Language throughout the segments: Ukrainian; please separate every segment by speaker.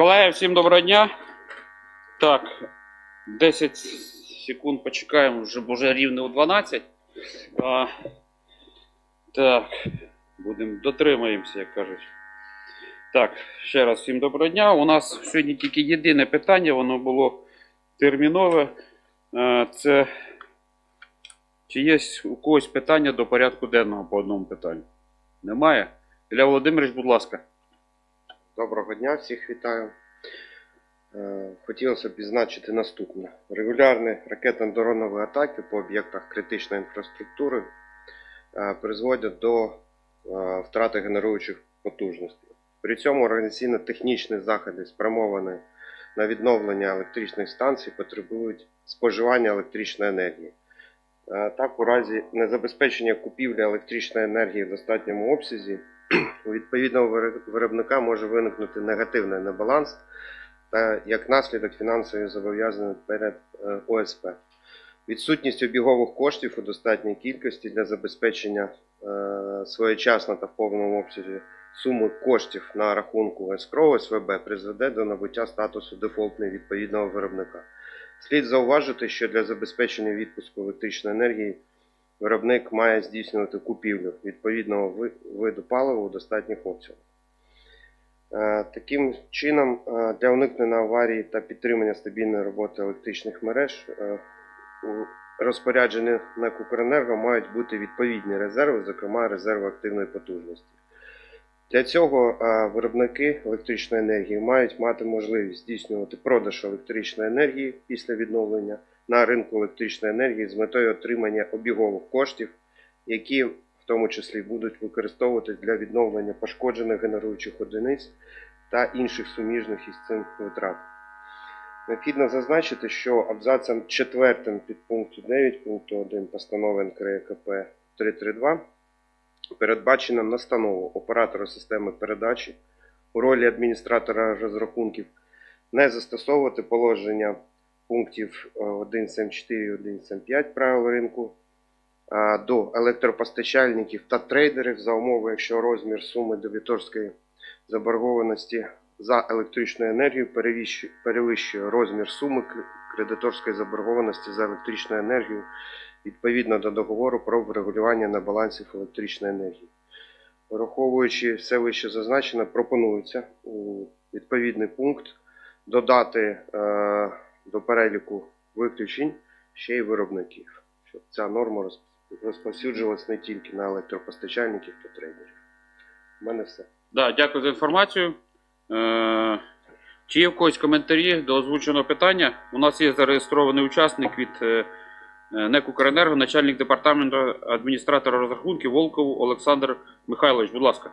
Speaker 1: Колеги, всім доброго дня. Так, 10 секунд почекаємо, вже вже рівно у 12. А, так, будемо дотримаємося, як кажуть. Так, ще раз всім доброго дня. У нас сьогодні тільки єдине питання, воно було термінове. Це чи є у когось питання до порядку денного по одному питанню? Немає? Ілля Володимирович, будь ласка.
Speaker 2: Доброго дня, всіх вітаю. Е, Хотілося б відзначити наступне. Регулярні ракетно-дронові атаки по об'єктах критичної інфраструктури е, призводять до е, втрати генеруючих потужностей. При цьому організаційно-технічні заходи, спрямовані на відновлення електричних станцій, потребують споживання електричної енергії. Е, Так, у разі незабезпечення купівлі електричної енергії в достатньому обсязі, у відповідного виробника може виникнути негативний небаланс та як наслідок фінансові зобов'язання перед е, ОСП. Відсутність обігових коштів у достатній кількості для забезпечення е, своєчасно та в повному обсязі суми коштів на рахунку ескроу СВБ призведе до набуття статусу дефолтної відповідного виробника. Слід зауважити, що для забезпечення відпуску електричної енергії виробник має здійснювати купівлю відповідного виду палива у достатніх обсягах. Е, Таким чином, е, для уникнення аварії та підтримання стабільної роботи електричних мереж е, у розпорядженні «Укренерго» мають бути відповідні резерви, зокрема резерви активної потужності. Для цього е, виробники електричної енергії мають мати можливість здійснювати продаж електричної енергії після відновлення на ринку електричної енергії з метою отримання обігових коштів, які в тому числі будуть використовуватись для відновлення пошкоджених генеруючих одиниць та інших суміжних із цим витрат. Необхідно зазначити, що абзацом 4 підпункту 9 пункту 1 постанови НКРКП 332 передбачено настанову оператора системи передачі у ролі адміністратора розрахунків не застосовувати положення пунктів е, 1.7.4 і 1.7.5 правил ринку до електропостачальників та трейдерів за умови, якщо розмір суми дебіторської заборгованості за електричну енергію перевищує, розмір суми кредиторської заборгованості за електричну енергію відповідно до договору про врегулювання на балансів електричної енергії. Враховуючи все вище зазначене, пропонується у відповідний пункт додати е, до переліку виключень ще й виробників, щоб ця норма розп- розповсюджувалась не тільки на електропостачальників та трейдерів. У мене все.
Speaker 1: Да, дякую за інформацію. Е, чи є в когось коментарі до озвученого питання? У нас є зареєстрований учасник від е, е, НЕК «Укренерго», начальник департаменту адміністратора розрахунків Волков Олександр Михайлович. Будь ласка.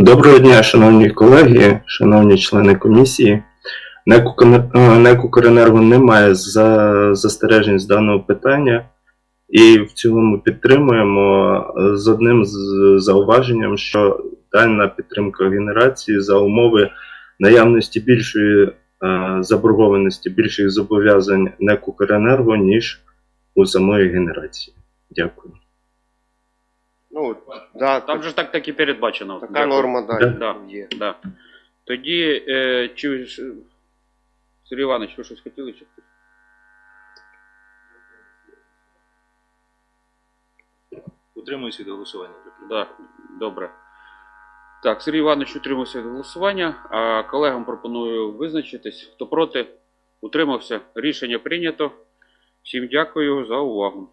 Speaker 3: Доброго дня, шановні колеги, шановні члени комісії. НЕК «Укренер- «Укренерго» не має за застережень з даного питання, і в цілому підтримуємо з одним зауваженням, що дана підтримка генерації за умови наявності більшої е, заборгованості, більших зобов'язань НЕК «Укренерго», ніж у самої генерації. Дякую.
Speaker 2: Ну, да,
Speaker 1: Там же ж так так і передбачено.
Speaker 2: така
Speaker 1: Дякую.
Speaker 2: норма да,
Speaker 1: Да.
Speaker 2: є.
Speaker 1: Да. Тоді, е, чи ж- Сергій Іванович, ви щось хотіли? Чи?
Speaker 4: Утримуюсь від голосування.
Speaker 1: Да, добре. Так, Сергій Іванович утримався від голосування, а колегам пропоную визначитись. Хто проти, утримався. Рішення прийнято. Всім дякую за увагу.